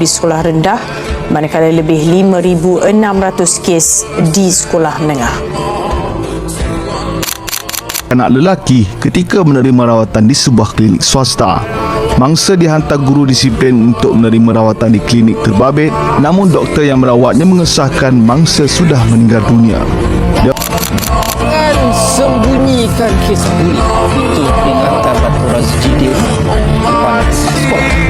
di sekolah rendah manakala lebih 5,600 kes di sekolah menengah. anak lelaki ketika menerima rawatan di sebuah klinik swasta. Mangsa dihantar guru disiplin untuk menerima rawatan di klinik terbabit namun doktor yang merawatnya mengesahkan mangsa sudah meninggal dunia. Dia Jangan sembunyikan kisah buli. Itu peringatan Batu Razjidin depan sekolah.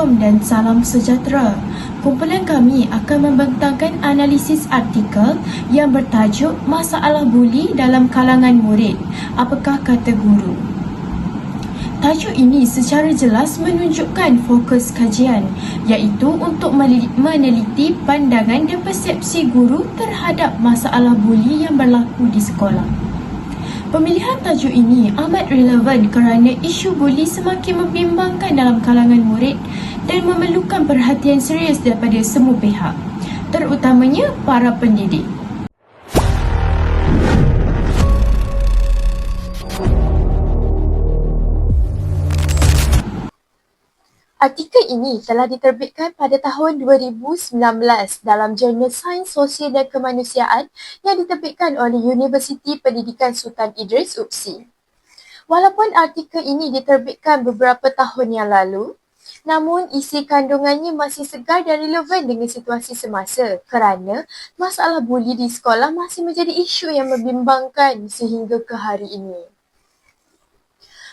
Assalamualaikum dan salam sejahtera. Kumpulan kami akan membentangkan analisis artikel yang bertajuk Masalah Buli dalam kalangan murid. Apakah kata guru? Tajuk ini secara jelas menunjukkan fokus kajian iaitu untuk meneliti pandangan dan persepsi guru terhadap masalah buli yang berlaku di sekolah. Pemilihan tajuk ini amat relevan kerana isu buli semakin membimbangkan dalam kalangan murid dan memerlukan perhatian serius daripada semua pihak, terutamanya para pendidik. Artikel ini telah diterbitkan pada tahun 2019 dalam jurnal Sains Sosial dan Kemanusiaan yang diterbitkan oleh Universiti Pendidikan Sultan Idris UPSI. Walaupun artikel ini diterbitkan beberapa tahun yang lalu, namun isi kandungannya masih segar dan relevan dengan situasi semasa kerana masalah buli di sekolah masih menjadi isu yang membimbangkan sehingga ke hari ini.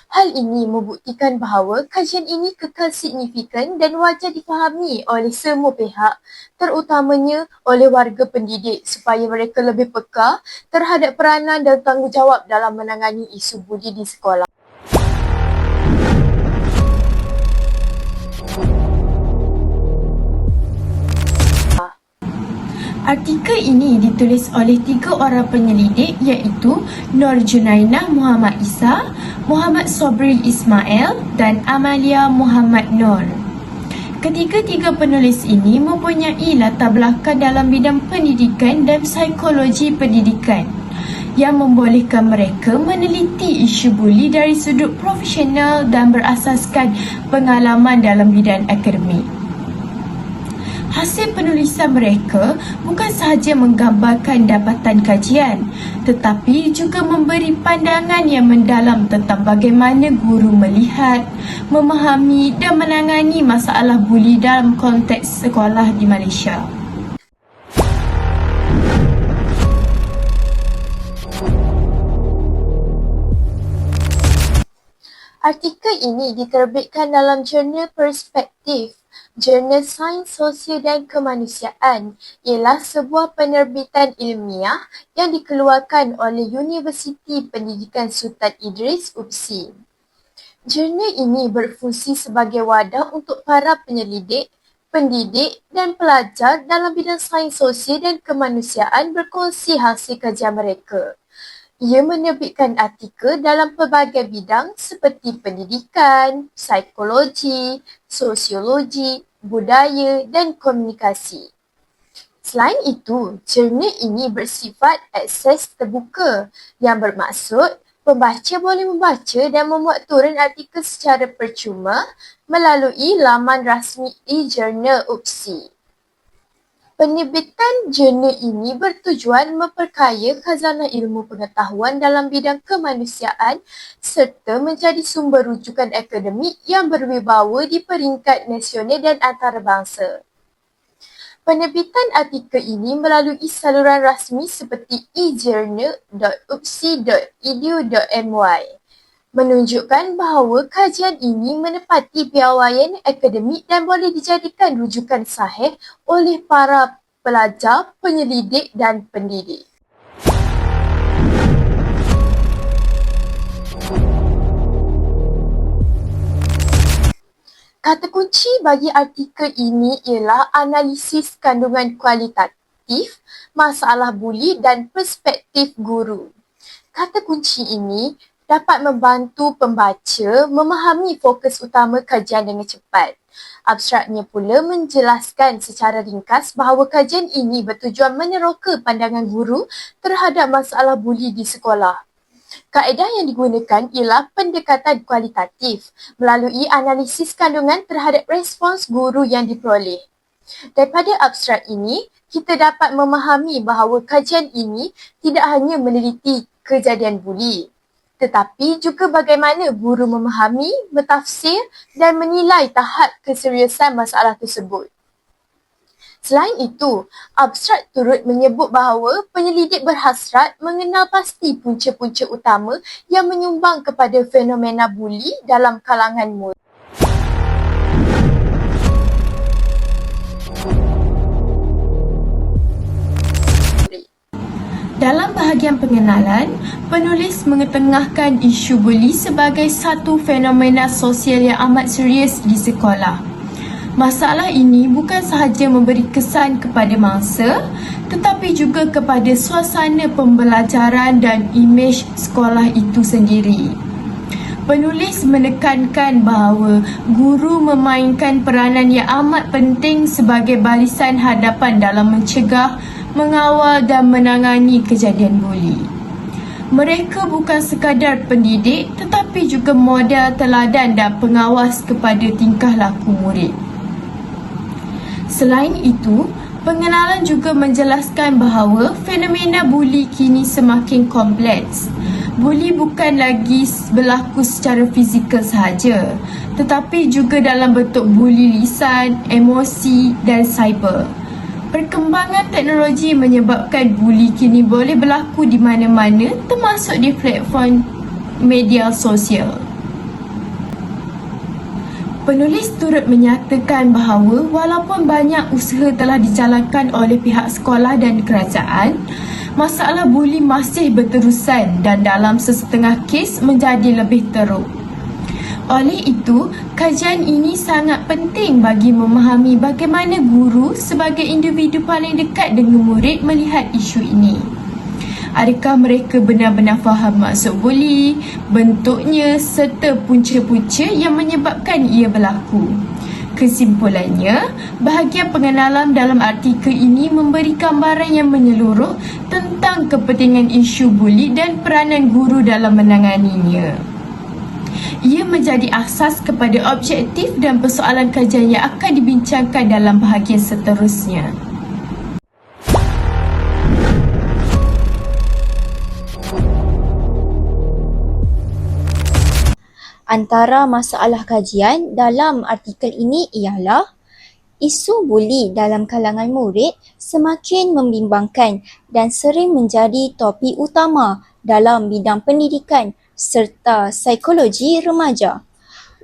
Hal ini membuktikan bahawa kajian ini kekal signifikan dan wajar difahami oleh semua pihak, terutamanya oleh warga pendidik supaya mereka lebih peka terhadap peranan dan tanggungjawab dalam menangani isu buli di sekolah. Artikel ini ditulis oleh tiga orang penyelidik iaitu Nur Junainah Muhammad Isa, Muhammad Sobril Ismail dan Amalia Muhammad Nur. Ketiga-tiga penulis ini mempunyai latar belakang dalam bidang pendidikan dan psikologi pendidikan yang membolehkan mereka meneliti isu buli dari sudut profesional dan berasaskan pengalaman dalam bidang akademik. Hasil penulisan mereka bukan sahaja menggambarkan dapatan kajian tetapi juga memberi pandangan yang mendalam tentang bagaimana guru melihat, memahami dan menangani masalah buli dalam konteks sekolah di Malaysia. Artikel ini diterbitkan dalam jurnal Perspektif Jurnal Sains Sosial dan Kemanusiaan ialah sebuah penerbitan ilmiah yang dikeluarkan oleh Universiti Pendidikan Sultan Idris UPSI. Jurnal ini berfungsi sebagai wadah untuk para penyelidik, pendidik dan pelajar dalam bidang sains sosial dan kemanusiaan berkongsi hasil kajian mereka. Ia menerbitkan artikel dalam pelbagai bidang seperti pendidikan, psikologi, sosiologi, budaya dan komunikasi. Selain itu, jurnal ini bersifat akses terbuka yang bermaksud pembaca boleh membaca dan memuat turun artikel secara percuma melalui laman rasmi e-jurnal UPSI. Penerbitan jurnal ini bertujuan memperkaya khazanah ilmu pengetahuan dalam bidang kemanusiaan serta menjadi sumber rujukan akademik yang berwibawa di peringkat nasional dan antarabangsa. Penerbitan artikel ini melalui saluran rasmi seperti ejournal.upsi.edu.my menunjukkan bahawa kajian ini menepati piawaian akademik dan boleh dijadikan rujukan sahih oleh para pelajar, penyelidik dan pendidik. Kata kunci bagi artikel ini ialah analisis kandungan kualitatif, masalah buli dan perspektif guru. Kata kunci ini dapat membantu pembaca memahami fokus utama kajian dengan cepat. Abstraknya pula menjelaskan secara ringkas bahawa kajian ini bertujuan meneroka pandangan guru terhadap masalah buli di sekolah. Kaedah yang digunakan ialah pendekatan kualitatif melalui analisis kandungan terhadap respons guru yang diperoleh. Daripada abstrak ini, kita dapat memahami bahawa kajian ini tidak hanya meneliti kejadian buli, tetapi juga bagaimana guru memahami, mentafsir dan menilai tahap keseriusan masalah tersebut. Selain itu, abstrak turut menyebut bahawa penyelidik berhasrat mengenal pasti punca-punca utama yang menyumbang kepada fenomena buli dalam kalangan murid. Dalam bahagian pengenalan, penulis mengetengahkan isu buli sebagai satu fenomena sosial yang amat serius di sekolah. Masalah ini bukan sahaja memberi kesan kepada mangsa tetapi juga kepada suasana pembelajaran dan imej sekolah itu sendiri. Penulis menekankan bahawa guru memainkan peranan yang amat penting sebagai barisan hadapan dalam mencegah, mengawal dan menangani kejadian buli. Mereka bukan sekadar pendidik tetapi juga model teladan dan pengawas kepada tingkah laku murid. Selain itu, pengenalan juga menjelaskan bahawa fenomena buli kini semakin kompleks. Buli bukan lagi berlaku secara fizikal sahaja, tetapi juga dalam bentuk buli lisan, emosi dan cyber. Perkembangan teknologi menyebabkan buli kini boleh berlaku di mana-mana termasuk di platform media sosial. Penulis turut menyatakan bahawa walaupun banyak usaha telah dijalankan oleh pihak sekolah dan kerajaan, masalah buli masih berterusan dan dalam sesetengah kes menjadi lebih teruk. Oleh itu, kajian ini sangat penting bagi memahami bagaimana guru sebagai individu paling dekat dengan murid melihat isu ini. Adakah mereka benar-benar faham maksud buli, bentuknya serta punca-punca yang menyebabkan ia berlaku? Kesimpulannya, bahagian pengenalan dalam artikel ini memberi gambaran yang menyeluruh tentang kepentingan isu buli dan peranan guru dalam menanganinya. Ia menjadi asas kepada objektif dan persoalan kajian yang akan dibincangkan dalam bahagian seterusnya. Antara masalah kajian dalam artikel ini ialah isu buli dalam kalangan murid semakin membimbangkan dan sering menjadi topik utama dalam bidang pendidikan serta psikologi remaja.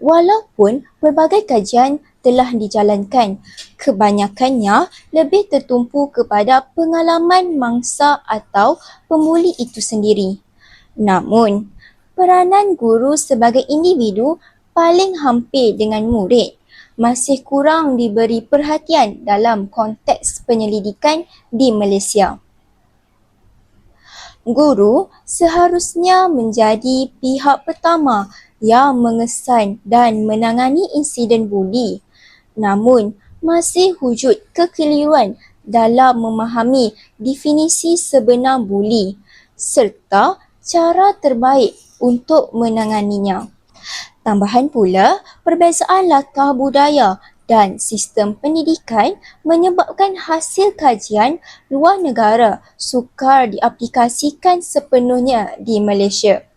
Walaupun pelbagai kajian telah dijalankan, kebanyakannya lebih tertumpu kepada pengalaman mangsa atau pemuli itu sendiri. Namun, peranan guru sebagai individu paling hampir dengan murid masih kurang diberi perhatian dalam konteks penyelidikan di Malaysia. Guru seharusnya menjadi pihak pertama yang mengesan dan menangani insiden buli. Namun, masih wujud kekeliruan dalam memahami definisi sebenar buli serta cara terbaik untuk menanganinya. Tambahan pula, perbezaan latar budaya dan sistem pendidikan menyebabkan hasil kajian luar negara sukar diaplikasikan sepenuhnya di Malaysia.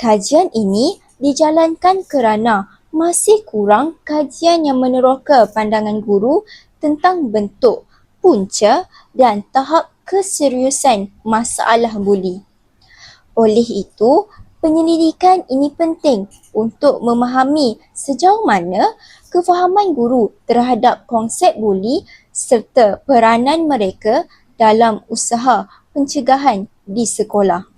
Kajian ini dijalankan kerana masih kurang kajian yang meneroka pandangan guru tentang bentuk, punca dan tahap keseriusan masalah buli. Oleh itu, penyelidikan ini penting untuk memahami sejauh mana kefahaman guru terhadap konsep buli serta peranan mereka dalam usaha pencegahan di sekolah.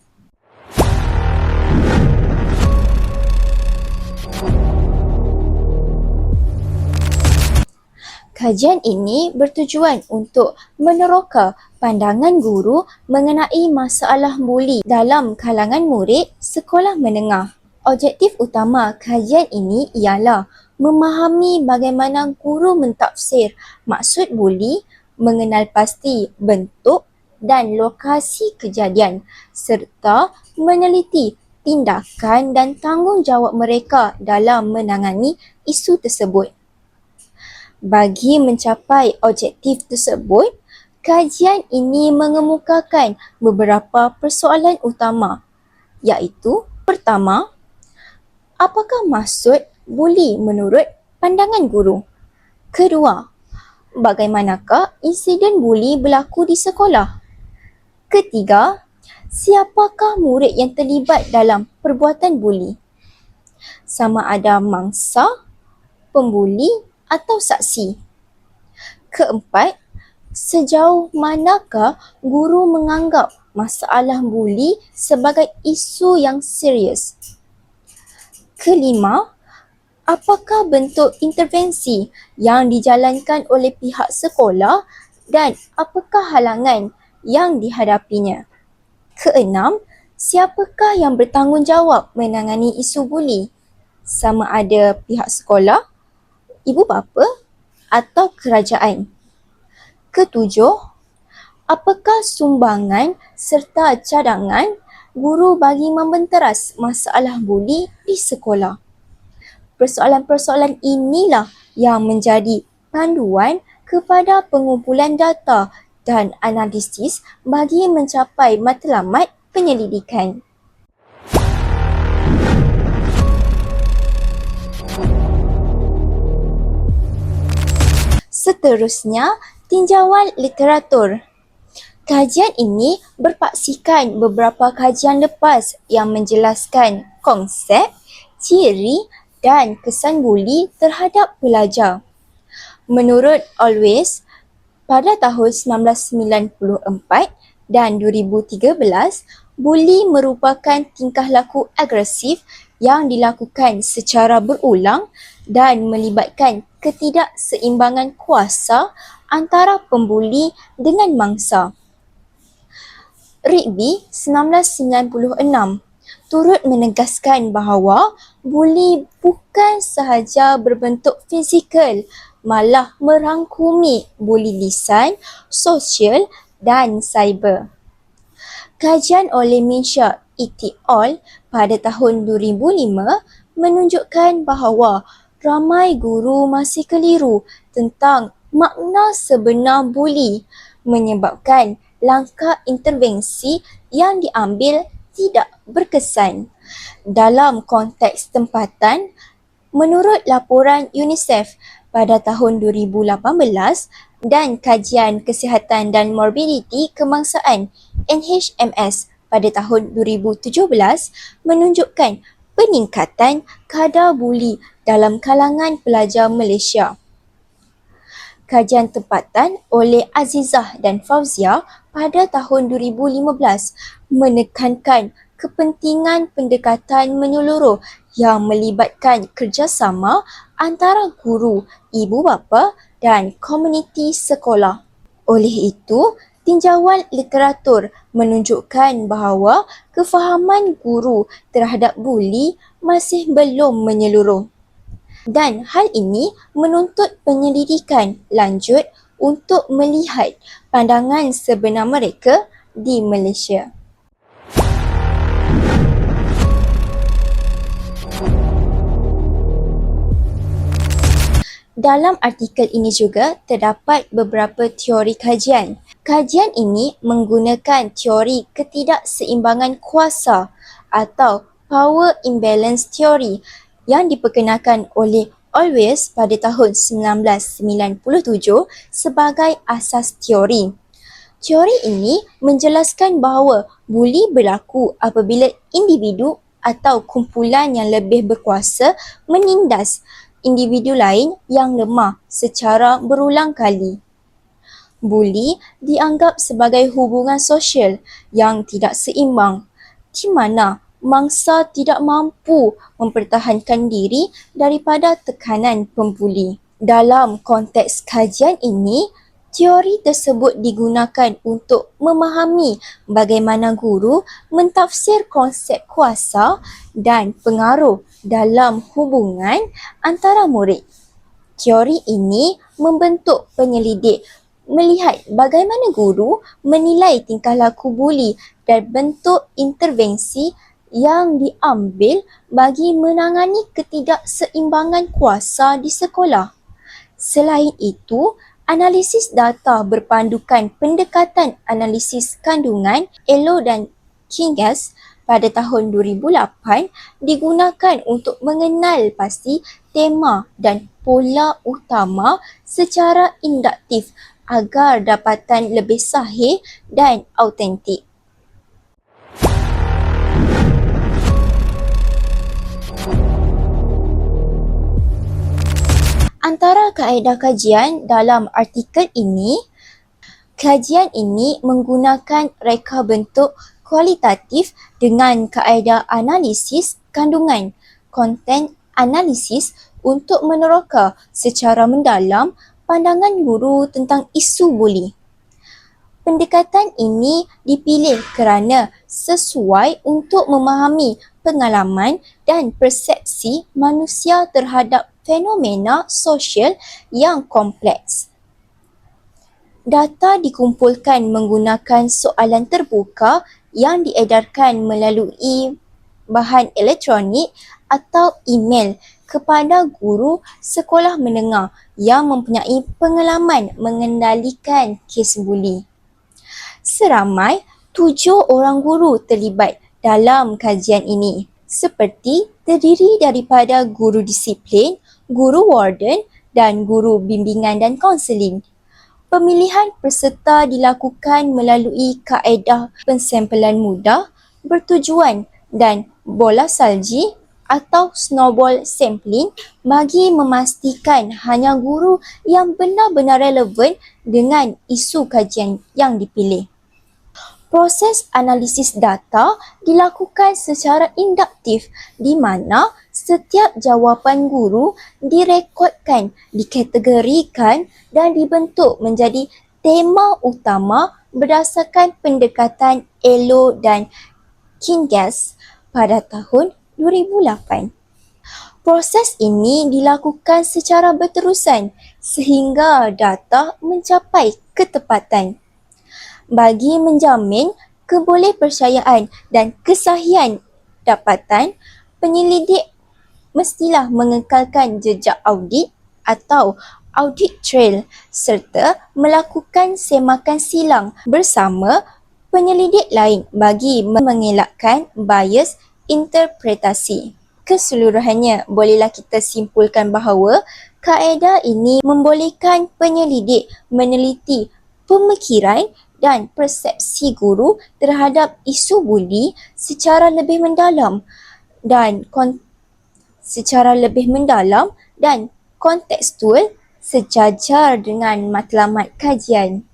Kajian ini bertujuan untuk meneroka pandangan guru mengenai masalah buli dalam kalangan murid sekolah menengah. Objektif utama kajian ini ialah memahami bagaimana guru mentafsir maksud buli, mengenal pasti bentuk dan lokasi kejadian serta meneliti tindakan dan tanggungjawab mereka dalam menangani isu tersebut. Bagi mencapai objektif tersebut, kajian ini mengemukakan beberapa persoalan utama iaitu pertama, apakah maksud buli menurut pandangan guru? Kedua, bagaimanakah insiden buli berlaku di sekolah? Ketiga, siapakah murid yang terlibat dalam perbuatan buli? Sama ada mangsa, pembuli atau saksi. Keempat, sejauh manakah guru menganggap masalah buli sebagai isu yang serius? Kelima, apakah bentuk intervensi yang dijalankan oleh pihak sekolah dan apakah halangan yang dihadapinya? Keenam, siapakah yang bertanggungjawab menangani isu buli? Sama ada pihak sekolah, ibu bapa atau kerajaan. Ketujuh, apakah sumbangan serta cadangan guru bagi membenteras masalah buli di sekolah? Persoalan-persoalan inilah yang menjadi panduan kepada pengumpulan data dan analisis bagi mencapai matlamat penyelidikan. Seterusnya, tinjauan literatur. Kajian ini berpaksikan beberapa kajian lepas yang menjelaskan konsep, ciri dan kesan buli terhadap pelajar. Menurut Always, pada tahun 1994 dan 2013, buli merupakan tingkah laku agresif yang dilakukan secara berulang dan melibatkan ketidakseimbangan kuasa antara pembuli dengan mangsa. Rigby 1996 turut menegaskan bahawa buli bukan sahaja berbentuk fizikal malah merangkumi buli lisan, sosial dan cyber. Kajian oleh Minsha et al. pada tahun 2005 menunjukkan bahawa ramai guru masih keliru tentang makna sebenar buli menyebabkan langkah intervensi yang diambil tidak berkesan. Dalam konteks tempatan, menurut laporan UNICEF pada tahun 2018 dan kajian kesihatan dan morbiditi kebangsaan NHMS pada tahun 2017 menunjukkan peningkatan kadar buli dalam kalangan pelajar Malaysia. Kajian tempatan oleh Azizah dan Fauzia pada tahun 2015 menekankan kepentingan pendekatan menyeluruh yang melibatkan kerjasama antara guru, ibu bapa dan komuniti sekolah. Oleh itu, tinjauan literatur menunjukkan bahawa kefahaman guru terhadap buli masih belum menyeluruh. Dan hal ini menuntut penyelidikan lanjut untuk melihat pandangan sebenar mereka di Malaysia. Dalam artikel ini juga terdapat beberapa teori kajian. Kajian ini menggunakan teori ketidakseimbangan kuasa atau power imbalance theory yang diperkenalkan oleh Always pada tahun 1997 sebagai asas teori. Teori ini menjelaskan bahawa buli berlaku apabila individu atau kumpulan yang lebih berkuasa menindas individu lain yang lemah secara berulang kali. Buli dianggap sebagai hubungan sosial yang tidak seimbang di mana mangsa tidak mampu mempertahankan diri daripada tekanan pembuli. Dalam konteks kajian ini, teori tersebut digunakan untuk memahami bagaimana guru mentafsir konsep kuasa dan pengaruh dalam hubungan antara murid. Teori ini membentuk penyelidik melihat bagaimana guru menilai tingkah laku buli dan bentuk intervensi yang diambil bagi menangani ketidakseimbangan kuasa di sekolah. Selain itu, analisis data berpandukan pendekatan analisis kandungan Elo dan Kingas pada tahun 2008 digunakan untuk mengenal pasti tema dan pola utama secara induktif agar dapatan lebih sahih dan autentik. Antara kaedah kajian dalam artikel ini, kajian ini menggunakan reka bentuk kualitatif dengan kaedah analisis kandungan, konten analisis untuk meneroka secara mendalam pandangan guru tentang isu buli. Pendekatan ini dipilih kerana sesuai untuk memahami pengalaman dan persepsi manusia terhadap fenomena sosial yang kompleks. Data dikumpulkan menggunakan soalan terbuka yang diedarkan melalui bahan elektronik atau email kepada guru sekolah menengah yang mempunyai pengalaman mengendalikan kes buli. Seramai tujuh orang guru terlibat dalam kajian ini seperti terdiri daripada guru disiplin, guru warden dan guru bimbingan dan kaunseling. Pemilihan peserta dilakukan melalui kaedah pensampelan mudah, bertujuan dan bola salji atau snowball sampling bagi memastikan hanya guru yang benar-benar relevan dengan isu kajian yang dipilih. Proses analisis data dilakukan secara induktif di mana setiap jawapan guru direkodkan, dikategorikan dan dibentuk menjadi tema utama berdasarkan pendekatan ELO dan Kingas pada tahun 2008. Proses ini dilakukan secara berterusan sehingga data mencapai ketepatan bagi menjamin kebolehpercayaan dan kesahihan dapatan, penyelidik mestilah mengekalkan jejak audit atau audit trail serta melakukan semakan silang bersama penyelidik lain bagi mengelakkan bias interpretasi. Keseluruhannya, bolehlah kita simpulkan bahawa kaedah ini membolehkan penyelidik meneliti pemikiran dan persepsi guru terhadap isu buli secara lebih mendalam dan kon- secara lebih mendalam dan kontekstual sejajar dengan matlamat kajian.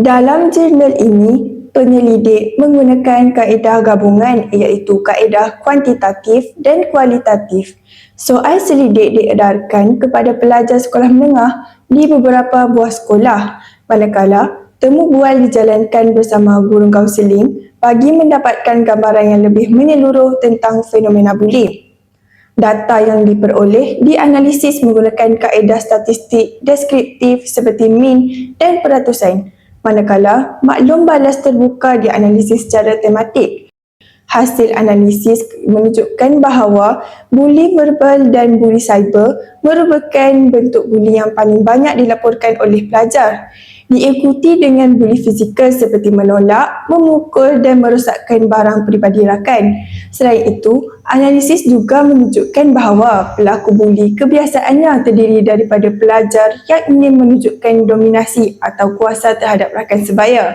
Dalam jurnal ini, penyelidik menggunakan kaedah gabungan iaitu kaedah kuantitatif dan kualitatif. Soal selidik diedarkan kepada pelajar sekolah menengah di beberapa buah sekolah, manakala temu bual dijalankan bersama guru kaunseling bagi mendapatkan gambaran yang lebih menyeluruh tentang fenomena buli. Data yang diperoleh dianalisis menggunakan kaedah statistik deskriptif seperti mean dan peratusan manakala maklum balas terbuka dianalisis secara tematik. Hasil analisis menunjukkan bahawa buli verbal dan buli cyber merupakan bentuk buli yang paling banyak dilaporkan oleh pelajar. Diikuti dengan buli fizikal seperti menolak, memukul dan merosakkan barang peribadi rakan. Selain itu, analisis juga menunjukkan bahawa pelaku buli kebiasaannya terdiri daripada pelajar yang ingin menunjukkan dominasi atau kuasa terhadap rakan sebaya.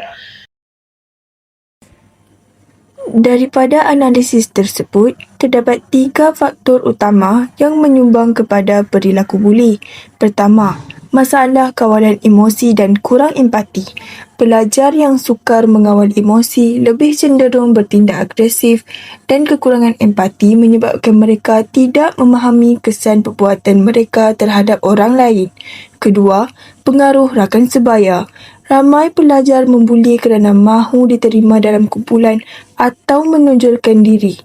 Daripada analisis tersebut, terdapat tiga faktor utama yang menyumbang kepada perilaku buli. Pertama, masalah kawalan emosi dan kurang empati. Pelajar yang sukar mengawal emosi lebih cenderung bertindak agresif dan kekurangan empati menyebabkan mereka tidak memahami kesan perbuatan mereka terhadap orang lain. Kedua, pengaruh rakan sebaya. Ramai pelajar membuli kerana mahu diterima dalam kumpulan atau menonjolkan diri.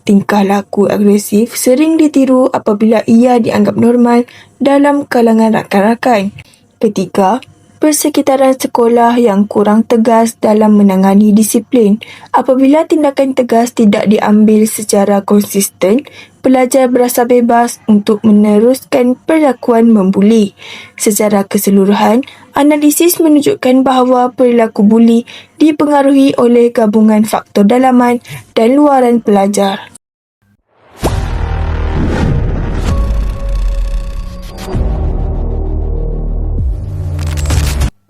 Tingkah laku agresif sering ditiru apabila ia dianggap normal dalam kalangan rakan-rakan. Ketiga, persekitaran sekolah yang kurang tegas dalam menangani disiplin. Apabila tindakan tegas tidak diambil secara konsisten, pelajar berasa bebas untuk meneruskan perlakuan membuli. Secara keseluruhan, analisis menunjukkan bahawa perilaku buli dipengaruhi oleh gabungan faktor dalaman dan luaran pelajar.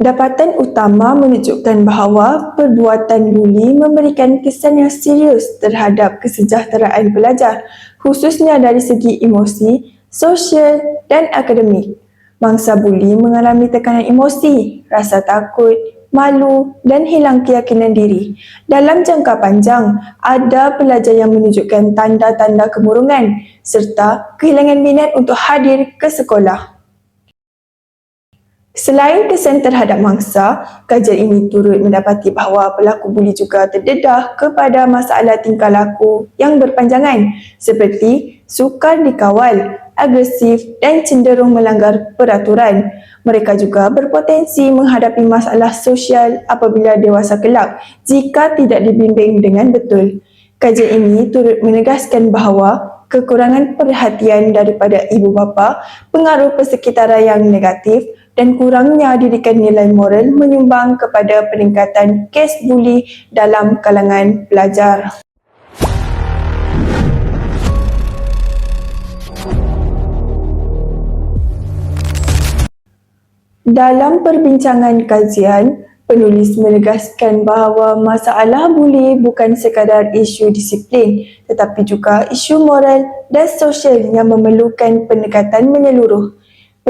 Dapatan utama menunjukkan bahawa perbuatan buli memberikan kesan yang serius terhadap kesejahteraan pelajar, khususnya dari segi emosi, sosial dan akademik. Mangsa buli mengalami tekanan emosi, rasa takut, malu dan hilang keyakinan diri. Dalam jangka panjang, ada pelajar yang menunjukkan tanda-tanda kemurungan serta kehilangan minat untuk hadir ke sekolah. Selain kesan terhadap mangsa, kajian ini turut mendapati bahawa pelaku buli juga terdedah kepada masalah tingkah laku yang berpanjangan seperti sukar dikawal, agresif dan cenderung melanggar peraturan. Mereka juga berpotensi menghadapi masalah sosial apabila dewasa kelak jika tidak dibimbing dengan betul. Kajian ini turut menegaskan bahawa kekurangan perhatian daripada ibu bapa, pengaruh persekitaran yang negatif dan kurangnya didikan nilai moral menyumbang kepada peningkatan kes buli dalam kalangan pelajar. Dalam perbincangan kajian, penulis menegaskan bahawa masalah buli bukan sekadar isu disiplin tetapi juga isu moral dan sosial yang memerlukan pendekatan menyeluruh.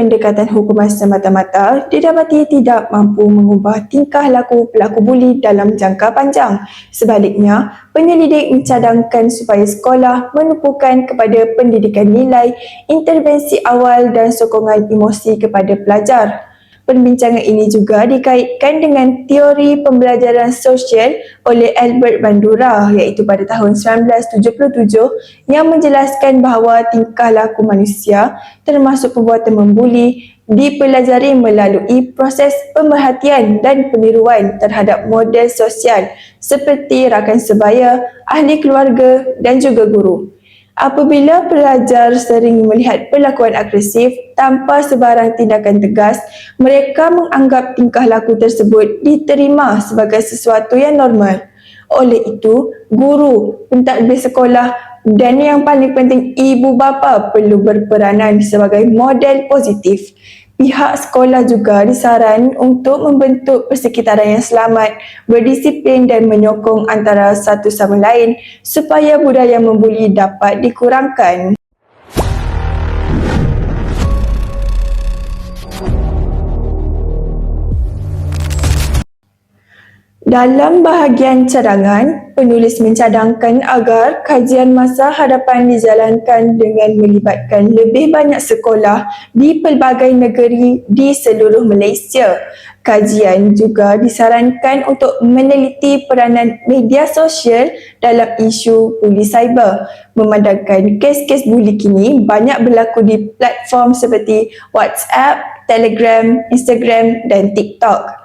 Pendekatan hukuman semata-mata didapati tidak mampu mengubah tingkah laku pelaku buli dalam jangka panjang. Sebaliknya, penyelidik mencadangkan supaya sekolah menumpukan kepada pendidikan nilai, intervensi awal dan sokongan emosi kepada pelajar. Perbincangan ini juga dikaitkan dengan teori pembelajaran sosial oleh Albert Bandura iaitu pada tahun 1977 yang menjelaskan bahawa tingkah laku manusia termasuk perbuatan membuli dipelajari melalui proses pemerhatian dan peniruan terhadap model sosial seperti rakan sebaya, ahli keluarga dan juga guru. Apabila pelajar sering melihat perlakuan agresif tanpa sebarang tindakan tegas, mereka menganggap tingkah laku tersebut diterima sebagai sesuatu yang normal. Oleh itu, guru, pentadbir sekolah dan yang paling penting ibu bapa perlu berperanan sebagai model positif pihak sekolah juga disaran untuk membentuk persekitaran yang selamat, berdisiplin dan menyokong antara satu sama lain supaya budaya membuli dapat dikurangkan. Dalam bahagian cadangan, penulis mencadangkan agar kajian masa hadapan dijalankan dengan melibatkan lebih banyak sekolah di pelbagai negeri di seluruh Malaysia. Kajian juga disarankan untuk meneliti peranan media sosial dalam isu buli cyber. Memandangkan kes-kes buli kini banyak berlaku di platform seperti WhatsApp, Telegram, Instagram dan TikTok.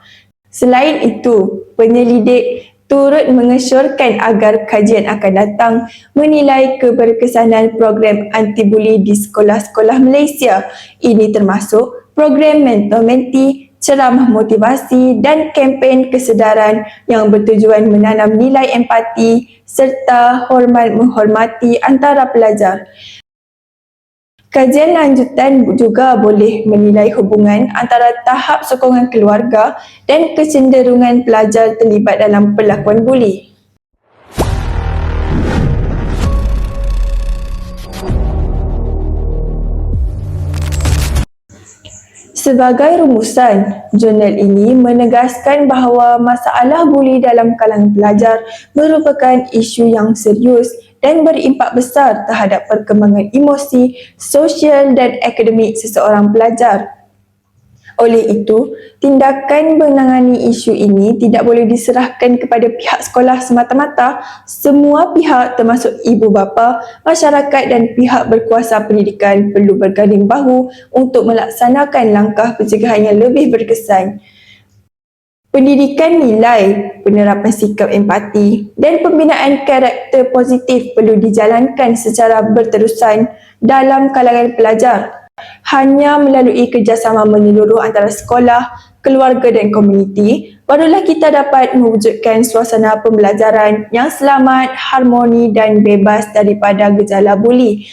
Selain itu, penyelidik turut mengesyorkan agar kajian akan datang menilai keberkesanan program anti-buli di sekolah-sekolah Malaysia. Ini termasuk program mentor-menti, ceramah motivasi dan kempen kesedaran yang bertujuan menanam nilai empati serta hormat menghormati antara pelajar. Kajian lanjutan juga boleh menilai hubungan antara tahap sokongan keluarga dan kecenderungan pelajar terlibat dalam perlakuan buli. Sebagai rumusan, jurnal ini menegaskan bahawa masalah buli dalam kalangan pelajar merupakan isu yang serius dan berimpak besar terhadap perkembangan emosi, sosial dan akademik seseorang pelajar. Oleh itu, tindakan menangani isu ini tidak boleh diserahkan kepada pihak sekolah semata-mata. Semua pihak termasuk ibu bapa, masyarakat dan pihak berkuasa pendidikan perlu berganding bahu untuk melaksanakan langkah pencegahan yang lebih berkesan. Pendidikan nilai, penerapan sikap empati dan pembinaan karakter positif perlu dijalankan secara berterusan dalam kalangan pelajar. Hanya melalui kerjasama menyeluruh antara sekolah, keluarga dan komuniti, barulah kita dapat mewujudkan suasana pembelajaran yang selamat, harmoni dan bebas daripada gejala buli.